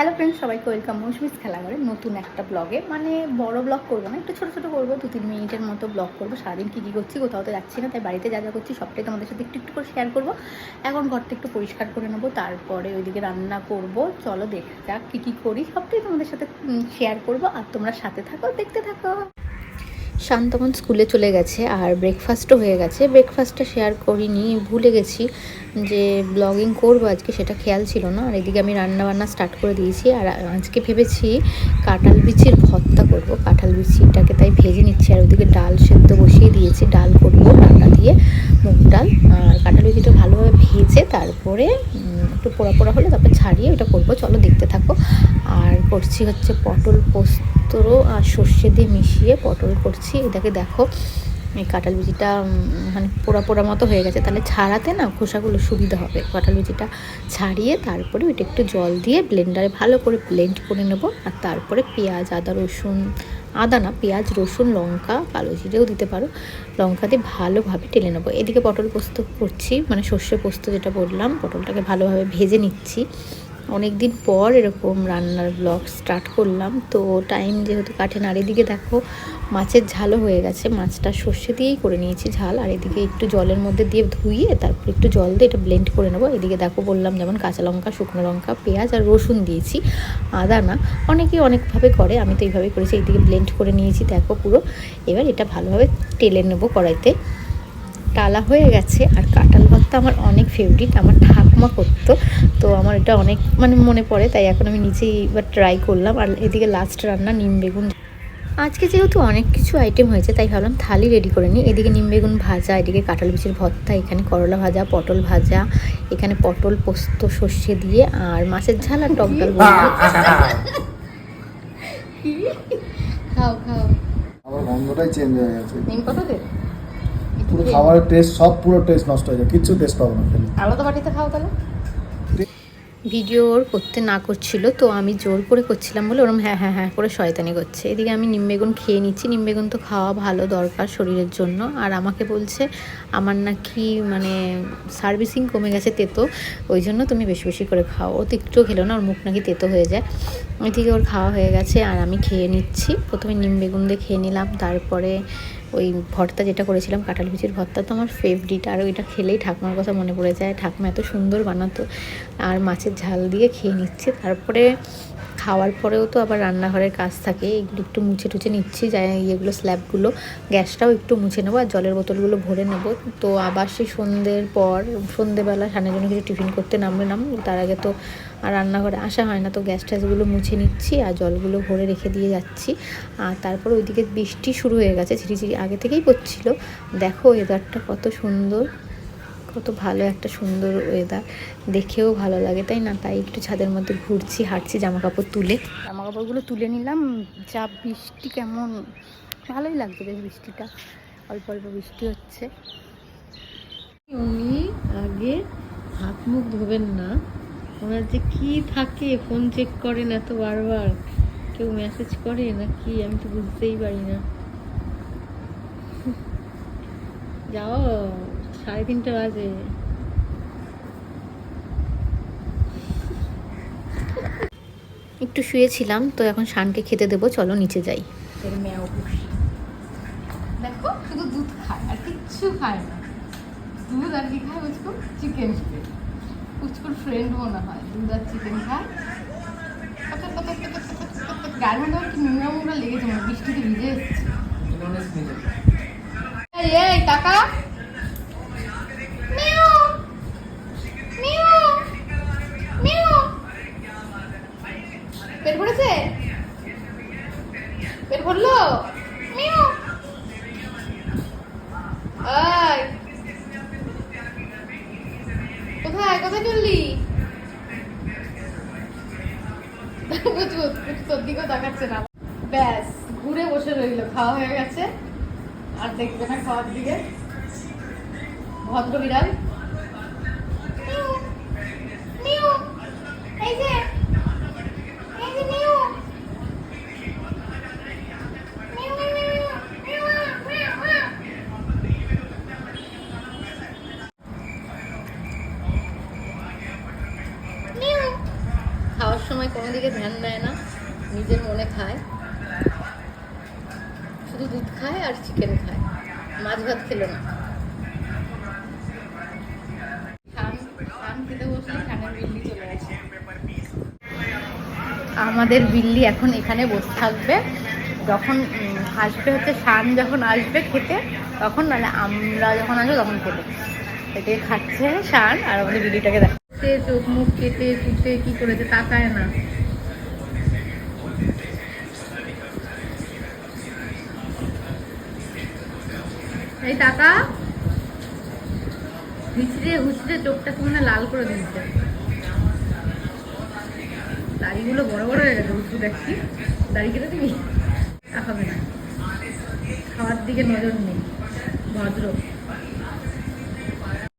Hello friends সবাইকে welcome Mousumi's খেলাঘরে নতুন একটা ব্লগে মানে বড় ব্লগ করব না, একটু ছোটো ছোটো করব, দু তিন মিনিটের মতো ব্লগ করব। সারাদিন কী কী করছি কোথাও তো যাচ্ছি না, তাই বাড়িতে যা যা করছি সবটাই তোমাদের সাথে একটু একটু করে শেয়ার করব। এখন ঘরটা একটু পরিষ্কার করে নেব, তারপরে ওইদিকে রান্না করব। চলো দেখা যাক কী কী করি, সবটাই তোমাদের সাথে শেয়ার করব। আর তোমরা সাথে থাকো, দেখতে থাকো। শান্তমন স্কুলে চলে গেছে আর ব্রেকফাস্টও হয়ে গেছে। ব্রেকফাস্টটা শেয়ার করিনি, ভুলে গেছি যে ব্লগিং করব আজকে, সেটা খেয়াল ছিল না। আর এদিকে আমি রান্না বান্না স্টার্ট করে দিয়েছি আর আজকে ভেবেছি কাঁঠাল বিচির ভর্তা করব। কাঁঠাল বিচিটাকে তাই ভেজে নিচ্ছি আর ওদিকে ডাল সেদ্ধ বসিয়ে দিয়েছি। ডাল করব ডালটা দিয়ে মুগ ডাল। আর কাঁঠাল বিচিটা ভালোভাবে ভেজে তারপরে একটু পোড়া পোড়া হলে তারপর ছাড়িয়ে ওটা করব। চলো দেখতে থাকো। আর করছি হচ্ছে পটল পোস্ত। আর সর্ষে দিয়ে মিশিয়ে পটল করছি। এটাকে দেখো, এই কাঁঠাল বিচিটা মানে পোড়া পোড়া মতো হয়ে গেছে। তাহলে ছাড়াতে না খোসাগুলো সুবিধা হবে। কাঁঠাল বিচিটা ছাড়িয়ে তারপরে ওইটা একটু জল দিয়ে ব্লেন্ডারে ভালো করে ব্লেন্ড করে নেব। আর তারপরে পেঁয়াজ, আদা, রসুন, আদা না, পেঁয়াজ, রসুন, লঙ্কা, কালো জিরেও দিতে পারো। লঙ্কা দিয়ে ভালোভাবে টেলে নেব। এদিকে পটল পোস্ত করছি মানে সর্ষে পোস্ত যেটা বললাম, পটলটাকে ভালোভাবে ভেজে নিচ্ছি। অনেক দিন পর এরকম রান্নার ব্লগ স্টার্ট করলাম। তো টাইম যেহেতু কাটে না, আর এদিকে দেখো মাছের ঝালও হয়ে গেছে। মাছটা সর্ষে দিয়েই করে নিয়েছি ঝাল, আর এদিকে একটু জলের মধ্যে দিয়ে ধুইয়ে তারপর একটু জল দিয়ে এটা ব্লেন্ড করে নেব। এদিকে দেখো বললাম যেমন কাঁচা লঙ্কা, শুকনো লঙ্কা, পেঁয়াজ আর রসুন দিয়েছি। আদা না, অনেকেই অনেকভাবে করে, আমি তো এইভাবেই করেছি। এইদিকে ব্লেন্ড করে নিয়েছি, দেখো পুরো। এবার এটা ভালোভাবে টেলে নেব কড়াইতে। টালা হয়ে গেছে আর কাঁঠাল ভর্তা আমার অনেক ফেভারিট আমার ঠাকুমা করতো। তো আমার এটা অনেক মানে মনে পড়ে তাই এখন আমি নিজেই এবার ট্রাই করলাম। আর এদিকে লাস্ট রান্না নিম বেগুন। আজকে যেহেতু অনেক কিছু আইটেম হয়েছে তাই ভাবলাম থালি রেডি করে নিই। এদিকে নিম বেগুন ভাজা এদিকে কাঁঠাল বিচির ভর্তা এখানে করলা ভাজা পটল ভাজা এখানে পটল পোস্ত সর্ষে দিয়ে আর মাছের ঝাল আর টক ডাল। খাও খাও। আমার গন্ধটাই চেঞ্জ হয়ে গেছে। নিম পুরো খাবারের টেস্ট সব পুরো টেস্ট নষ্ট হয়ে যায়। কিচ্ছু টেস্ট পাবো না খেলে। আলাদা বাটিতে খাও তাহলে? ভিডিও ওর করতে না করছিল তো আমি জোর করে করছিলাম বলে ওরম হ্যাঁ হ্যাঁ হ্যাঁ করে শয়তানি করছে। এদিকে আমি নিম বেগুন খেয়ে নিচ্ছি। নিম বেগুন তো খাওয়া ভালো দরকার শরীরের জন্য। আর আমাকে বলছে আমার নাকি মানে সার্ভিসিং কমে গেছে তেতো ওই জন্য তুমি বেশি বেশি করে খাও। ও তো একটুও খেলো না ওর মুখ নাকি তেতো হয়ে যায়। ওইদিকে ওর খাওয়া হয়ে গেছে আর আমি খেয়ে নিচ্ছি। প্রথমে নিম বেগুন দিয়ে খেয়ে নিলাম তারপরে ওই ভর্তা যেটা করেছিলাম, কাঁঠাল বিচির ভর্তা তো আমার ফেভারিট আর ওইটা খেলেই ঠাকুমার কথা মনে পড়ে যায়। ঠাকুমা এত সুন্দর বানাতো। আর মাছের ঝাল দিয়ে খেয়ে নিচ্ছে। তারপরে খাওয়ার পরেও তো আবার রান্নাঘরের কাজ থাকে, এগুলো একটু মুছে টুছে নিচ্ছি, যাই ইয়েগুলো, স্ল্যাবগুলো, গ্যাসটাও একটু মুছে নেব আর জলের বোতলগুলো ভরে নেব। তো আবার সেই সন্ধ্যের পর সন্ধেবেলা সানের জন্য কিছু টিফিন করতে নামলাম, তার আগে তো আর রান্নাঘরে আসা হয় না, তো গ্যাস ট্যাসগুলো মুছে নিচ্ছি আর জলগুলো ভরে রেখে দিয়ে যাচ্ছি। আর তারপর ওইদিকে বৃষ্টি শুরু হয়ে গেছে, ঝিরিঝিরি আগে থেকেই পড়ছিল। দেখো ওয়েদারটা কত সুন্দর। কত ভালো একটা সুন্দর ওয়েদার দেখেও ভালো লাগে তাই না? তাই একটু ছাদের মধ্যে ঘুরছি হাঁটছি জামা কাপড় তুলে। জামা কাপড়গুলো তুলে নিলাম যা বৃষ্টি কেমন ভালোই লাগছে বেশ বৃষ্টিটা অল্প অল্প বৃষ্টি হচ্ছে। উনি আগে হাত মুখ ধোবেন না ওনার যে কি থাকে ফোন চেক করেন এত বারবার কেউ মেসেজ করে না কি আমি তো বুঝতেই পারি না। যাও। সাড়ে তিনটে বাজে। একটু শুয়েছিলাম তো এখন শানকে খেতে দেবো চলো নিচে যাই। দেখো শুধু দুধ খায় আর কিচ্ছু খায় না। দুধ আর কি খায় উচকু চিকেন উচকুর ফ্রেন্ড মনে হয় দুধ আর চিকেন খায়। গায়ের মধ্যে কি নোংরা মোংরা লেগেছে মনে বৃষ্টিতে ভিজে এসেছে। পেট ভরেছে পেট ভরলো মিউ। কোথায়? কোথায় চললি? তোর দিকেও তাকাচ্ছে না। ব্যাস, ঘুরে বসে রইল, খাওয়া হয়ে গেছে। আর দেখবে না খাওয়ার দিকে। ভদ্র বিড়াল সময় কোনো দিকে ধ্যান দেয় না, নিজের মনে খায়। শুধু দুধ খায় আর চিকেন খায়, মাছ ভাত খেলো না। আমাদের বিল্লি এখন এখানে বসে থাকবে। যখন আসবে হচ্ছে শান যখন আসবে খেতে, তখন মানে আমরা যখন আসব তখন খেতে। এটাকে খাচ্ছে শান আর আমাদের বিল্লিটাকে দেখছে চোখ মুখ কেটে কুটে কি করেছে তাকায় না। এই টাকা? হুচড়ে হুচড়ে চোখটাকে মনে লাল করে দিচ্ছে। দাড়িগুলো বড় বড় হয়ে গেছে উঁচু দেখছি। দাড়ি কেটে দিবি তা হবে না। খাওয়ার দিকে নজর নেই। ভদ্র।